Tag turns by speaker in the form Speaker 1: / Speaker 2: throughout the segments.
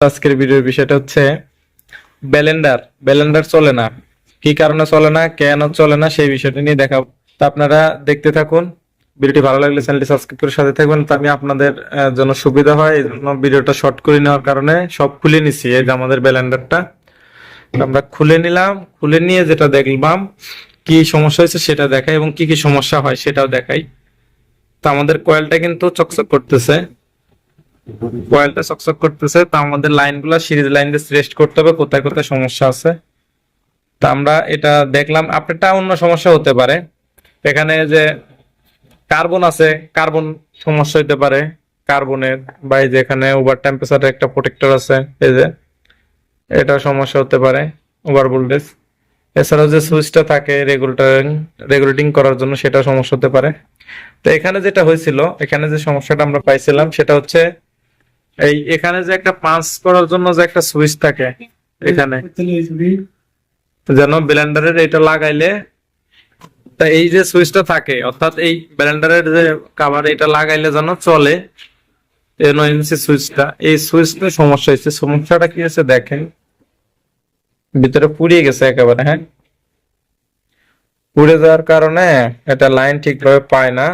Speaker 1: আজকের ভিডিওর বিষয়টা হচ্ছে ব্যালেন্ডার ব্যালেন্ডার চলে না। কি কারণে চলে না, কেন চলে না, সেই বিষয়টা নিয়ে দেখাবো। তা আপনারা দেখতে থাকুন। ভিডিওটি ভালো লাগলে চ্যানেলটি সাবস্ক্রাইব করে সাথে থাকবেন। তো আমি আপনাদের জন্য সুবিধা হয়, এই জন্য ভিডিওটা শর্ট করে নেওয়ার কারণে সব খুলে নিছি। এই যে আমাদের ব্যালেন্ডারটা। আমরা খুলে নিলাম। খুলে নিয়ে যেটা দেখলাম, কি সমস্যা হয়েছে সেটা দেখাই এবং কি কি সমস্যা হয় সেটাও দেখাই। তো আমাদের কয়েলটা কিন্তু চকচক করতেছে। কয়েলটা চকচক করতেছে, তো আমাদের লাইনগুলো সিরিজ লাইন দিয়ে রেস্ট করতে হবে, কোথায় কোথায় সমস্যা আছে। তা আমরা এটা দেখলাম, আপনারটা অন্য সমস্যা হতে পারে। এখানে যে কার্বন আছে কার্বন সমস্যা হতে পারে। কার্বনের বা এই যে এখানে ওভার টেম্পারেচারের একটা প্রোটেক্টর আছে, এই যে এটা সমস্যা হতে পারে ওভার ভোল্টেজ এছাড়াও যে সুইচটা থাকে রেগুলেটর রেগুলেটিং করার জন্য সেটা সমস্যা হতে পারে। তো এখানে যেটা হয়েছিল, এখানে যে সমস্যাটা আমরা পাইছিলাম, সেটা হচ্ছে এই এখানে যে একটা পাঁচ করার জন্য যে একটা সুইচ থাকে, এখানে। যেন ব্লেন্ডারের এটা লাগাইলে, তা এই যে সুইচটা থাকে, অর্থাৎ এই ব্লেন্ডারের যে কাভার এটা লাগাইলে যেন চলে এনওএনসি সুইচটা। এই সুইচটা সমস্যা হয়েছে। সমস্যাটা কি হয়েছে দেখেন। ভিতরে পুড়িয়ে গেছে একেবারে হ্যাঁ? পুড়ে যাওয়ার কারণে এটা লাইন ঠিকভাবে পায় না।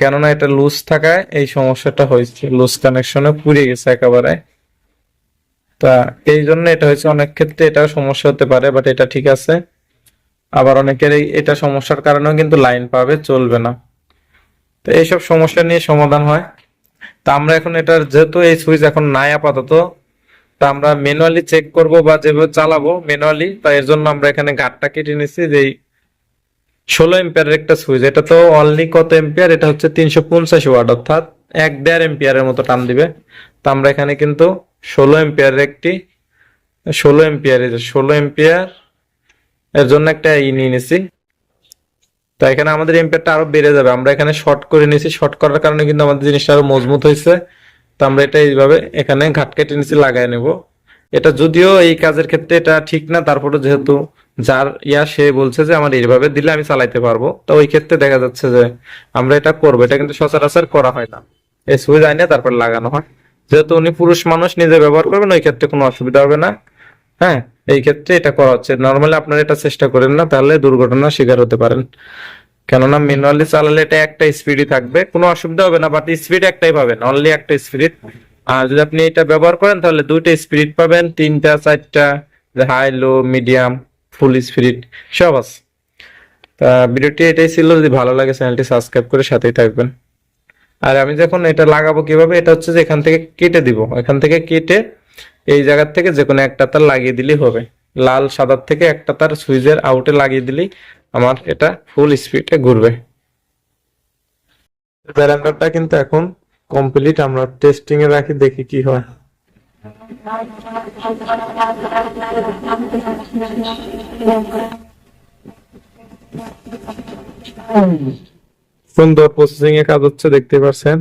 Speaker 1: কেননা এটা লুজ থাকায় এই সমস্যাটা হয়েছে। লুজ কানেকশনে পুড়ে গেছে একেবারে। তা এই জন্য এটা হয়েছে। অনেক ক্ষেত্রে এটা সমস্যা হতে পারে বাট এটা ঠিক আছে। আবার অনেকের এটা সমস্যার কারণেও কিন্তু লাইন পাবে, চলবে না। তো এইসব সমস্যা নিয়ে সমাধান হয়। তা আমরা এখন এটার যেহেতু এই সুইচ এখন নাই আপাতত, তা আমরা ম্যানুয়ালি চেক করব বা যেভাবে চালাবো ম্যানুয়ালি তা এর জন্য আমরা এখানে গাঁটটা কেটে নিছি যে ষোলো এম্পিয়ারের একটা সুইচ এটা তো অনলি কত এম্পিয়ার এটা হচ্ছে তিনশো পঞ্চাশ ওয়াট, অর্থাৎ এক দেড় এম্পিয়ারের মতো টান দিবে। তা আমরা এখানে কিন্তু ষোলো এম্পিয়ারের একটি, ষোলো এম্পিয়ার ষোলো এম্পিয়ার এর জন্য একটা ই নিয়ে নিছি। তো এখানে আমাদের এম্পিয়ারটা আরও বেড়ে যাবে। আমরা এখানে শর্ট করে নিছি। শর্ট করার কারণে কিন্তু আমাদের জিনিসটা আরও মজবুত হয়েছে। তো আমরা এটা এইভাবে এখানে ঘাট কেটে নিচে লাগাই নেব। এটা যদিও এই কাজের ক্ষেত্রে এটা ঠিক না তারপরে যেহেতু যার ইয়া, সে বলছে যে আমার এইভাবে দিলে আমি চালাইতে পারব। তো ওই ক্ষেত্রে দেখা যাচ্ছে যে আমরা এটা করব। এটা কিন্তু সচরাচর করা হয় না। এই সুইচ আইনে তারপর লাগানো হয়। যেহেতু উনি পুরুষ মানুষ, নিজে ব্যবহার করবেন, ওই ক্ষেত্রে কোনো অসুবিধা হবে না। হ্যাঁ এই ক্ষেত্রে এটা করা হচ্ছে। নর্মালি আপনারা এটা চেষ্টা করেন না, তাহলে দুর্ঘটনার শিকার হতে পারেন। কেননা ম্যানুয়ালি চালালে এটা একটা স্পিডই থাকবে। কোনো অসুবিধা হবে না বাট স্পিড একটাই পাবেন। অনলি একটা স্পিড আর যদি আপনি এটা ব্যবহার করেন, তাহলে দুইটা স্পিড পাবেন। তিনটা, চারটা হাই লো মিডিয়াম ফুল আছে। তা ভিডিওটি এটাই ছিল, যদি ভালো লাগে চ্যানেলটি সাবস্ক্রাইব করে সাথেই থাকবেন। আর আমি যখন এটা লাগাবো কীভাবে, এটা হচ্ছে যে এখান থেকে কেটে দিব। এখান থেকে কেটে এই জায়গার থেকে যে কোনো একটা তার লাগিয়ে দিলেই হবে। লাল সাদার থেকে একটা তার সুইচের আউটে লাগিয়ে দিলেই আমার এটা ফুল স্পিডে ঘুরবে। ব্যারান্ডারটা কিন্তু এখন কমপ্লিট আমরা টেস্টিং এ রাখি, দেখি কি হয়। সুন্দর প্রসেসিং এ কাজ হচ্ছে দেখতে পাচ্ছেন